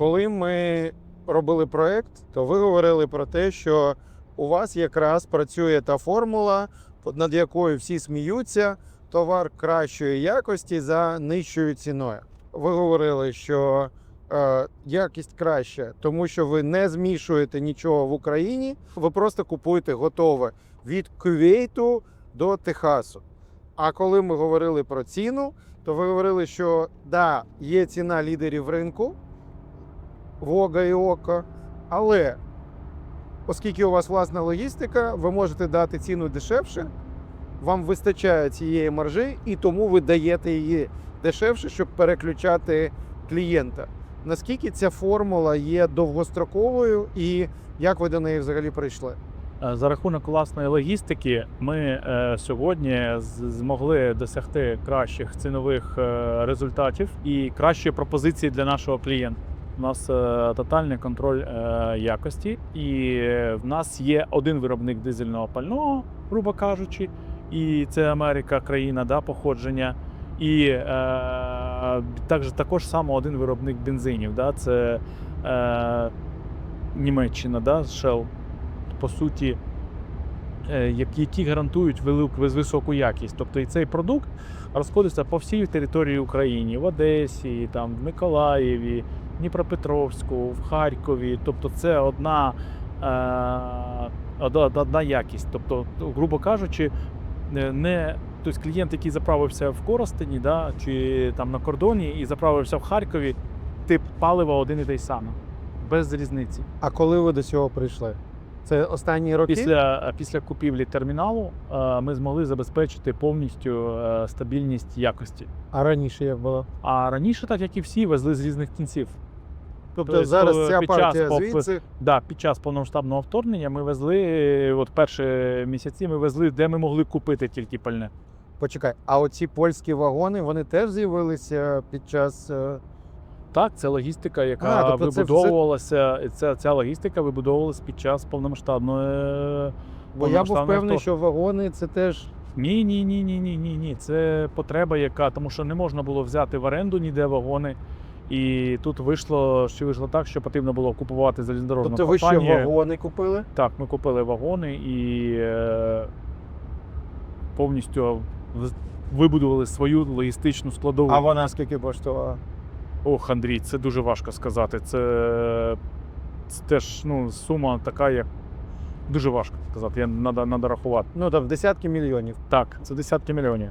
Коли ми робили проект, то ви говорили про те, що у вас якраз працює та формула, над якою всі сміються, товар кращої якості за нижчою ціною. Ви говорили, що е, якість краща, тому що ви не змішуєте нічого в Україні, ви просто купуєте готове від Кувейту до Техасу. А коли ми говорили про ціну, то ви говорили, що да, є ціна лідерів ринку, Вога і Око, але оскільки у вас власна логістика, ви можете дати ціну дешевше, вам вистачає цієї маржі, і тому ви даєте її дешевше, щоб переключати клієнта. Наскільки ця формула є довгостроковою і як ви до неї взагалі прийшли? Е, За рахунок власної логістики, ми е, сьогодні змогли досягти кращих цінових е, результатів і кращої пропозиції для нашого клієнта. У нас е, тотальний контроль е, якості, і в нас є один виробник дизельного пального, грубо кажучи, і це Америка, країна да, походження. І е, також, також само один виробник бензинів. Да, це е, Німеччина, да, Shell по суті, е, які гарантують велику високу якість. Тобто і цей продукт розходиться по всій території України, в Одесі, там, в Миколаєві, Дніпропетровську, в Харкові. Тобто це одна, е, одна, якість. Тобто, грубо кажучи, не- не тобто клієнт, який заправився в Коростені, да, чи там на кордоні і заправився в Харкові, тип палива один і той самий, без різниці. А коли ви до цього прийшли? Це останні роки? Після, після купівлі терміналу е, ми змогли забезпечити повністю е, стабільність якості. А раніше як було? А раніше, так як і всі, везли з різних кінців. Тобто Тобто, зараз ця під час партія поп- звідси. Да, під час повномасштабного вторгнення ми везли, е, от перші місяці ми везли, де ми могли купити тільки пальне. Почекай, а оці польські вагони вони теж з'явилися під час. е, Так, це логістика, яка А, тобто це- вибудовувалася. і Ця, ця логістика вибудовувалася під час повномасштабної. е, Бо я був впевнений, що вагони це теж. Ні, ні, ні, ні, ні, ні, ні. Це потреба, яка тому що не можна було взяти в оренду ніде вагони. І тут вийшло, що вийшло так, що потрібно було купувати залізнодорожну Тобто ви ще вагони купили? Так, ми купили вагони і е, повністю вибудували свою логістичну складову. А вона скільки коштувала? Ох, Андрій, це дуже важко сказати. Це, це теж ну, сума така, як дуже важко сказати. Я надо, надо рахувати. Ну там десятки мільйонів. Так, це десятки мільйонів.